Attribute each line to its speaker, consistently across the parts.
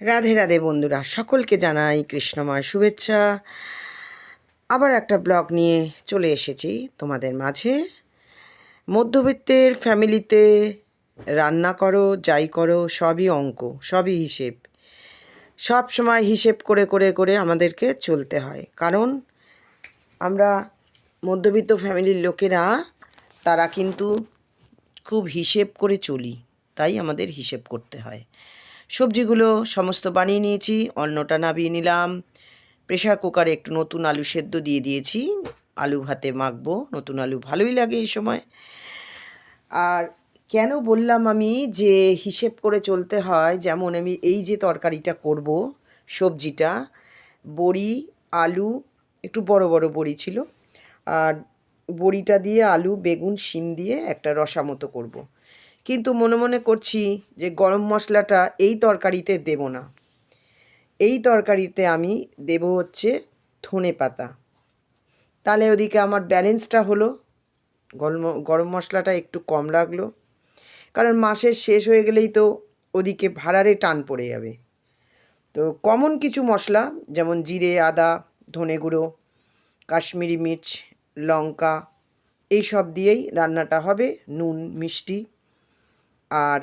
Speaker 1: রাধে রাধে বন্ধুরা, সকলকে জানাই কৃষ্ণময় শুভেচ্ছা। আবার একটা ব্লগ নিয়ে চলে এসেছি তোমাদের মাঝে। মধ্যবিত্তের ফ্যামিলিতে রান্না করো, যাই করো, সবই অঙ্ক, সবই হিসেব। সব সময় হিসেব করে করে করে আমাদেরকে চলতে হয়। কারণ আমরা মধ্যবিত্ত ফ্যামিলির লোকেরা, তারা কিন্তু খুব হিসেব করে চলি, তাই আমাদের হিসেব করতে হয়। সবজিগুলো সমস্ত বানিয়ে নিয়েছি, অন্নটা নাবিয়ে নিলাম। প্রেশার কুকারে একটু নতুন আলু সেদ্ধ দিয়ে দিয়েছি। আলু ভাতে মাখবো, নতুন আলু ভালোই লাগে এই সময়। আর কেন বললাম আমি যে হিসেব করে চলতে হয়, যেমন আমি এই যে তরকারিটা করব, সবজিটা, বড়ি, আলু, একটু বড় বড় বড়ি ছিল। আর বড়িটা দিয়ে আলু, বেগুন, শিম দিয়ে একটা রসা মতো করব। কিন্তু মনে মনে করছি যে গরম মশলাটা এই তরকারিতে দেব না। এই তরকারিতে আমি দেব হচ্ছে ধনে পাতা। তাহলে ওদিকে আমার ব্যালেন্সটা হলো, গরম গরম মশলাটা একটু কম লাগল। কারণ মাসের শেষ হয়ে গেলেই তো ওদিকে ভাড়ারে টান পড়ে যাবে। তো কমন কিছু মশলা যেমন জিরে, আদা, ধনে গুঁড়ো, কাশ্মীরি মির্চ, লঙ্কা এই সব দিয়েই রান্নাটা হবে নুন, মিষ্টি। আর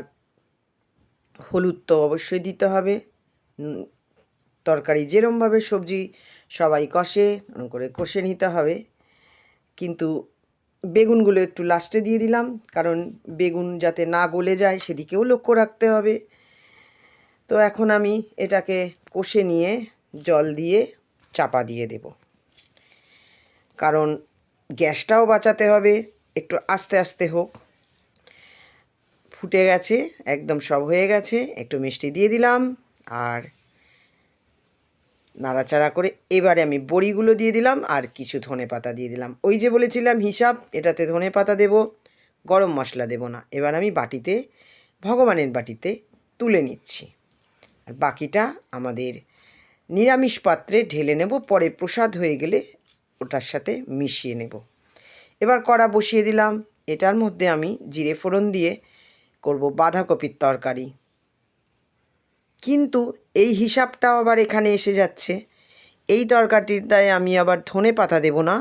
Speaker 1: হলুদ তো অবশ্যই দিতে হবে। তরকারি যেরমভাবে সবজি সবাই কষে করে কষে নিতে হবে। কিন্তু বেগুনগুলো একটু লাস্টে দিয়ে দিলাম, কারণ বেগুন যাতে না গলে যায় সেদিকেও লক্ষ্য রাখতে হবে। তো এখন আমি এটাকে কষে নিয়ে জল দিয়ে চাপা দিয়ে দেব। কারণ গ্যাসটাও বাঁচাতে হবে, একটু আস্তে আস্তে হোক। ফুটে গেছে, একদম সব হয়ে গেছে, একটু মিষ্টি দিয়ে দিলাম আর নাড়াচাড়া করে এবারে আমি বড়িগুলো দিয়ে দিলাম আর কিছু ধনে পাতা দিয়ে দিলাম। ওই যে বলেছিলাম হিসাব, এটাতে ধনে পাতা দেব, গরম মশলা দেব না। এবার আমি বাটিতে, ভগবানের বাটিতে তুলে নিচ্ছি। আর বাকিটা আমাদের নিরামিষ পাত্রে ঢেলে নেব, পরে প্রসাদ হয়ে গেলে ওটার সাথে মিশিয়ে নেব। এবার কড়া বসিয়ে দিলাম। এটার মধ্যে আমি জিরে ফোড়ন দিয়ে করব, বাঁধাকপির তরকারি। কিন্তু এই হিসাবটাও আবার এখানে এসে যাচ্ছে। এই তরকারিটায় আমি আবার ধনে পাতা দেব না,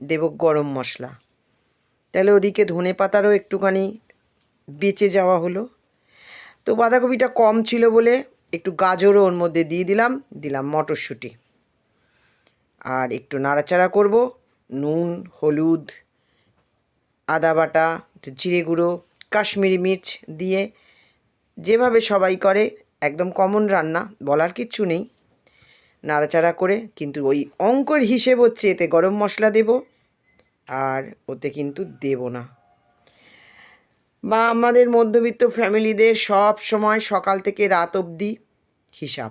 Speaker 1: দেব গরম মশলা। তাহলে ওদিকে ধনে পাতারও একটুখানি বেঁচে যাওয়া হলো। তো বাঁধাকপিটা কম ছিল বলে একটু গাজরও ওর মধ্যে দিয়ে দিলাম দিলাম মটরশুঁটি। আর একটু নাড়াচাড়া করব, নুন, হলুদ, আদা বাটা, একটু জিরে গুঁড়ো কাশ্মীরি মির্চ দিয়ে যেভাবে সবাই করে, একদম কমন রান্না, বলার কিচ্ছু নেই। নাড়াচাড়া করে, কিন্তু ওই অঙ্কর হিসেব হচ্ছে, এতে গরম মশলা দেব, আর ওতে কিন্তু দেব না। বা আমাদের মধ্যবিত্ত ফ্যামিলিদের সব সময় সকাল থেকে রাত অবধি হিসাব।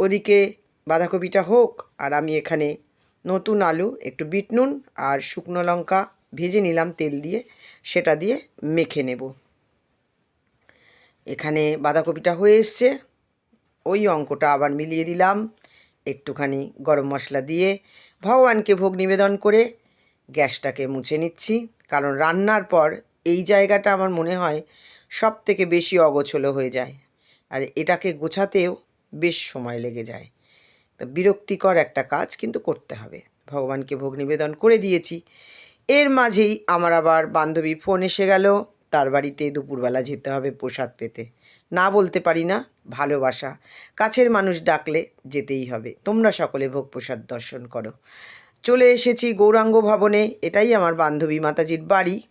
Speaker 1: ওদিকে বাঁধাকপিটা হোক, আর আমি এখানে নতুন আলু, একটু বিট নুন আর শুকনো লঙ্কা ভেজে নিলাম তেল দিয়ে। সেটা দিয়ে মেখে নেব। এখানে বাঁধাকপিটা হয়ে এসছে। ওই অঙ্কটা আবার মিলিয়ে দিলাম। একটুখানি গরম মশলা দিয়ে ভগবানকে ভোগ নিবেদন করে গ্যাসটাকে মুছে নিচ্ছি। কারণ রান্নার পর এই জায়গাটা আমার মনে হয় সব থেকে বেশি অগোছলো হয়ে যায়। আর এটাকে গোছাতেও বেশ সময় লেগে যায়। বিরক্তিকর একটা কাজ কিন্তু করতে হবে। ভগবানকে ভোগ নিবেদন করে দিয়েছি। এর মাঝেই আমার আবার বান্ধবী ফোন এসে গেল। তার বাড়িতে দুপুরবেলা যেতে হবে প্রসাদ পেতে। না বলতে পারি না, ভালোবাসা। কাছের মানুষ ডাকলে যেতেই হবে। তোমরা সকলে ভোগ প্রসাদ দর্শন করো। চলে এসেছি গৌরাঙ্গ ভবনে। এটাই আমার বান্ধবী মাতাজির বাড়ি।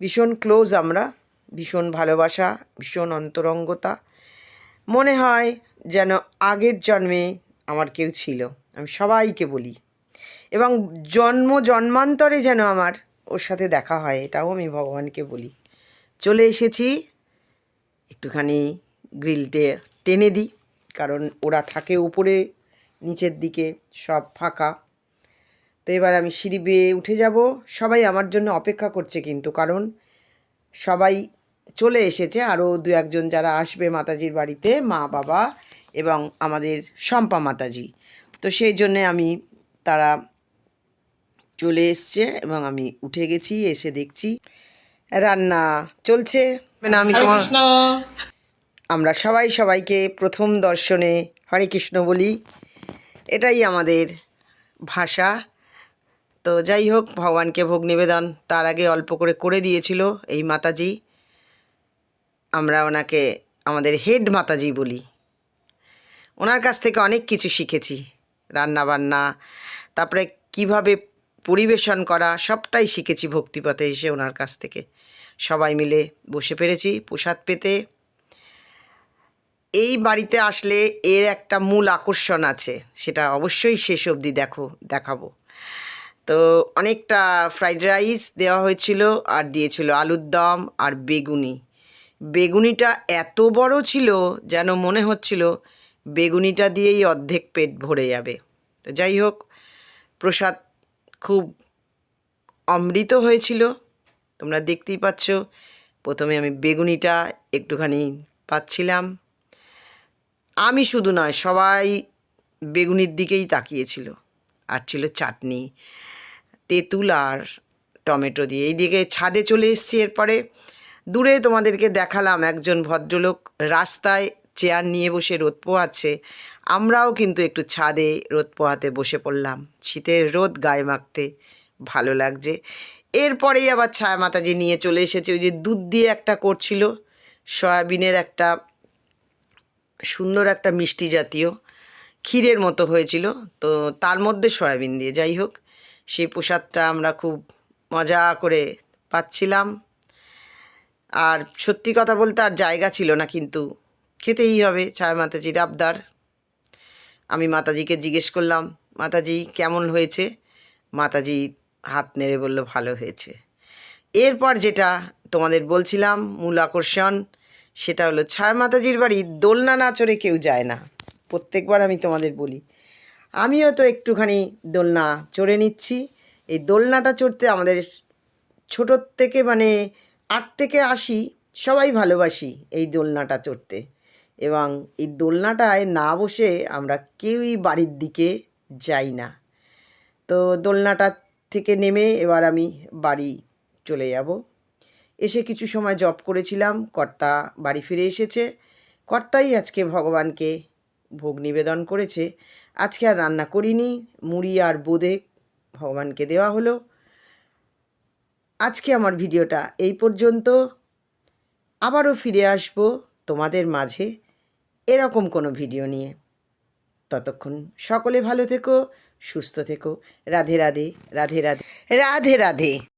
Speaker 1: ভীষণ ক্লোজ আমরা। ভীষণ ভালোবাসা, ভীষণ অন্তরঙ্গতা। মনে হয় যেন আগের জন্মে আমার কেউ ছিল। আমি সবাইকে বলি। এবং জন্ম, জন্মান্তরে যেন আমার ওর সাথে দেখা হয়, এটাও আমি ভগবানকে বলি। চলে এসেছি, একটুখানি গ্রিলটে টেনে দিই, কারণ ওরা থাকে উপরে, নিচের দিকে, সব ফাঁকা। তো এবার আমি সিঁড়ি বেয়ে উঠে যাব। সবাই আমার জন্য অপেক্ষা করছে কিন্তু, কারণ সবাই চলে এসেছে। আরও দু একজন যারা আসবে মাতাজির বাড়িতে, মা, বাবা এবং আমাদের শম্পা মাতাজি। তো সেই জন্যে আমি তারা চলে এসছে এবং আমি উঠে গেছি এসে দেখছি রান্না চলছে। না আমি তোমার
Speaker 2: কৃষ্ণ।
Speaker 1: আমরা সবাই সবাইকে প্রথম দর্শনে হরে কৃষ্ণ বলি। এটাই আমাদের ভাষা। তো যাই হোক ভগবানকে ভোগ নিবেদন তার আগে অল্প করে করে দিয়েছিল এই মাতাজি। আমরা ওনাকে আমাদের হেড মাতাজি বলি। ওনার কাছ থেকে অনেক কিছু শিখেছি রান্না বান্না তারপরে কীভাবে পরিবেশন করা সবটাই শিখেছি ভক্তিপথে এসে ওনার কাছ থেকে। সবাই মিলে বসে পেরেছি, প্রসাদ পেতে। এই বাড়িতে আসলে এর একটা মূল আকর্ষণ আছে, সেটা অবশ্যই শেষ অবধি দেখো, দেখাবো। তো অনেকটা ফ্রাইড রাইস দেওয়া হয়েছিল আর দিয়েছিল আলুর দম আর বেগুনি। বেগুনিটা এত বড় ছিল যেন মনে হচ্ছিল বেগুনিটা দিয়েই অর্ধেক পেট ভরে যাবে। তো যাই হোক, প্রসাদ খুব অমৃত হয়েছিল। তোমরা দেখতেই পাচ্ছ, প্রথমে আমি বেগুনিটা একটুখানি পাচ্ছিলাম। আমি শুধু নয়, সবাই বেগুনির দিকেই তাকিয়েছিল। আর ছিল চাটনি, তেঁতুল আর টমেটো দিয়ে। এইদিকে ছাদে চলে এসেছি এরপরে। দূরে তোমাদেরকে দেখালাম একজন ভদ্রলোক রাস্তায় চেয়ার নিয়ে বসে রোদ পোহাচ্ছে, আমরাও কিন্তু একটু ছাদে রোদ পোহাতে বসে পড়লাম। শীতের রোদ গায়ে মাখতে ভালো লাগছে। এরপরেই আবার ছায়া মাতাজি নিয়ে চলে এসেছে। ওই যে দুধ দিয়ে একটা করছিল, সয়াবিনের একটা সুন্দর একটা মিষ্টি জাতীয়। ক্ষীরের মতো হয়েছিল, তো তার মধ্যে সয়াবিন দিয়ে। যাই হোক, সেই প্রসাদটা আমরা খুব মজা করে পাচ্ছিলাম। আর সত্যি কথা বলতে আর জায়গা ছিল না কিন্তু খেতেই হবে ছায়া মাতাজির আবদার আমি মাতাজিকে জিজ্ঞেস করলাম, মাতাজি, কেমন হয়েছে? মাতাজি হাত নেড়ে বলল, ভালো হয়েছে। এরপর যেটা তোমাদের বলছিলাম, মূল আকর্ষণ, সেটা হলো ছায়া মাতাজির বাড়ি দোলনা না চড়ে কেউ যায় না। প্রত্যেকবার আমি তোমাদের বলি। আমিও তো একটুখানি দোলনা চড়ে নিচ্ছি। এই দোলনাটা চড়তে আমাদের ছোটোর থেকে মানে আট থেকে আশি সবাই ভালোবাসি এই দোলনাটা চড়তে। এবং এই দোলনাটায় না বসে আমরা কেউই বাড়ির দিকে যাই না। তো দোলনাটা থেকে নেমে এবার আমি বাড়ি চলে যাব। এসে কিছু সময় জব করেছিলাম, কর্তা বাড়ি ফিরে এসেছে। কর্তাই আজকে ভগবানকে ভোগ নিবেদন করেছে। আজকে আর রান্না করিনি, মুড়ি আর বোঁদে ভগবানকে দেওয়া হলো। আজকে আমার ভিডিওটা এই পর্যন্ত। আবারও ফিরে আসব তোমাদের মাঝে। এরকম কোনো ভিডিও নিয়ে। ততক্ষণ সকলে ভালো থেকো, সুস্থ থেকো। রাধে রাধে রাধে রাধে। রাধে রাধে।